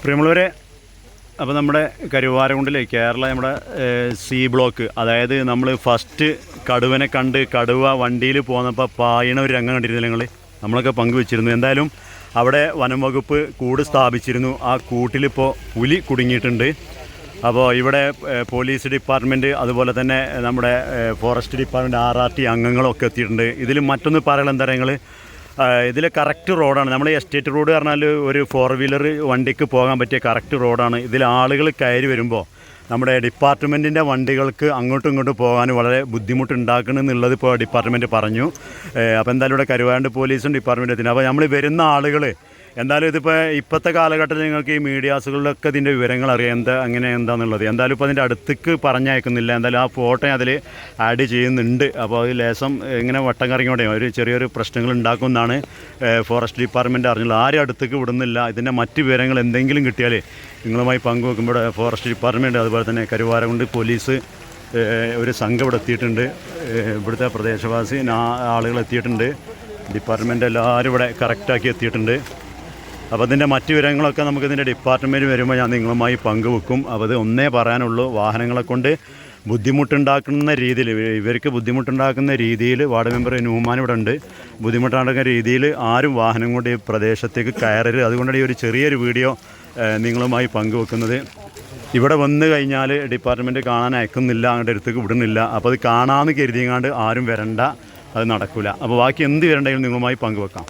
പ്രിയമുള്ളവരെ അപ്പോൾ നമ്മുടെ കരുവാരകുണ്ടിലെ കേരള നമ്മുടെ സി ബ്ലോക്ക് അതായത് നമ്മൾ ഫസ്റ്റ് കടുവനെ കണ്ട് കടുവ വണ്ടിയിൽ പോന്നപ്പോൾ പായണ ഒരു രംഗം കണ്ടിരുന്നില്ല ഞങ്ങൾ നമ്മളൊക്കെ പങ്കുവെച്ചിരുന്നു. എന്തായാലും അവിടെ വനം വകുപ്പ് കൂട് സ്ഥാപിച്ചിരുന്നു. ആ കൂട്ടിലിപ്പോൾ പുലി കുടുങ്ങിയിട്ടുണ്ട്. അപ്പോൾ ഇവിടെ പോലീസ് ഡിപ്പാർട്ട്മെന്റ് അതുപോലെ തന്നെ നമ്മുടെ forest department R R T അംഗങ്ങളൊക്കെ എത്തിയിട്ടുണ്ട്. ഇതിൽ മറ്റൊന്ന് എന്താ നിങ്ങൾ ഇതിൽ കറക്റ്റ് റോഡാണ് നമ്മൾ എസ്റ്റേറ്റ് റോഡ് പറഞ്ഞാൽ ഒരു ഫോർ വീലർ വണ്ടിക്ക് പോകാൻ പറ്റിയ കറക്റ്റ് റോഡാണ് ഇതിൽ ആളുകൾ കയറി വരുമ്പോൾ നമ്മുടെ ഡിപ്പാർട്ട്മെന്റിന്റെ വണ്ടികൾക്ക് അങ്ങോട്ടും ഇങ്ങോട്ടും പോകാൻ വളരെ ബുദ്ധിമുട്ടുണ്ടാക്കണം എന്നുള്ളത് ഇപ്പോൾ ഡിപ്പാർട്ട്മെന്റ് പറഞ്ഞു. അപ്പോൾ എന്തായാലും ഇവിടെ കരുവാണ്ട് പോലീസും ഡിപ്പാർട്ട്മെന്റ് എത്തി അപ്പോൾ നമ്മൾ വരുന്ന ആളുകൾ എന്തായാലും ഇതിപ്പോൾ ഇപ്പോഴത്തെ കാലഘട്ടത്തിൽ നിങ്ങൾക്ക് ഈ മീഡിയാസുകളിലൊക്കെ ഇതിന്റെ വിവരങ്ങൾ അറിയാം. എന്താ അങ്ങനെ എന്താണെന്നുള്ളത് എന്തായാലും ഇപ്പോൾ അതിന്റെ അടുത്തേക്ക് പറഞ്ഞയക്കുന്നില്ല. എന്തായാലും ആ ഫോട്ടോ അതിൽ ആഡ് ചെയ്യുന്നുണ്ട്. അപ്പോൾ അത് ലേശം ഇങ്ങനെ വട്ടം കറങ്ങിയോടെ ഒരു ചെറിയൊരു പ്രശ്നങ്ങൾ ഉണ്ടാക്കുമെന്നാണ് ഫോറസ്റ്റ് ഡിപ്പാർട്ട്മെന്റ് അറിഞ്ഞുള്ളത് ആരും അടുത്തേക്ക് വിടുന്നില്ല. ഇതിന്റെ മറ്റ് വിവരങ്ങൾ എന്തെങ്കിലും കിട്ടിയാൽ നിങ്ങളുമായി പങ്കുവെക്കുമ്പോൾ ഫോറസ്റ്റ് ഡിപ്പാർട്ട്മെന്റ് അതുപോലെ തന്നെ കരുവാരകുണ്ട് പോലീസ് ഒരു സംഘം ഇവിടെ എത്തിയിട്ടുണ്ട്. ഇവിടുത്തെ പ്രദേശവാസി ആളുകൾ എത്തിയിട്ടുണ്ട്. ഡിപ്പാർട്ട്മെന്റ് എല്ലാവരും ഇവിടെ കറക്റ്റാക്കി എത്തിയിട്ടുണ്ട്. അപ്പോൾ അതിന്റെ മറ്റു വിവരങ്ങളൊക്കെ നമുക്ക് ഇതിന്റെ ഡിപ്പാർട്ട്മെന്റ് വരുമ്പോൾ ഞാൻ നിങ്ങളുമായി പങ്കുവെക്കും. അപ്പോൾ അത് ഒന്നേ പറയാനുള്ളൂ. വാഹനങ്ങളെ കൊണ്ട് ബുദ്ധിമുട്ടുണ്ടാക്കുന്ന രീതിയിൽ ഇവർക്ക് ബുദ്ധിമുട്ടുണ്ടാക്കുന്ന രീതിയിൽ വാർഡ് മെമ്പർ ന്യൂമാൻ ഇവിടെ ഉണ്ട്. ബുദ്ധിമുട്ടുണ്ടാക്കുന്ന രീതിയിൽ ആരും വാഹനം കൊണ്ട് ഈ പ്രദേശത്തേക്ക് കയറരുത്. അതുകൊണ്ടാണ് ഈ ഒരു ചെറിയൊരു വീഡിയോ നിങ്ങളുമായി പങ്കുവെക്കുന്നത്. ഇവിടെ വന്ന് കഴിഞ്ഞാൽ ഡിപ്പാർട്ട്മെന്റ് കാണാൻ അയക്കുന്നില്ല അങ്ങോട്ട് അടുത്തേക്ക് വിടുന്നില്ല. അപ്പോൾ അത് കാണാമെന്ന് കരുതിയങ്ങാണ്ട് ആരും വരണ്ട. അത് നടക്കില്ല അപ്പോൾ ബാക്കി എന്ത് വരണ്ടെങ്കിലും നിങ്ങളുമായി പങ്കുവെക്കാം.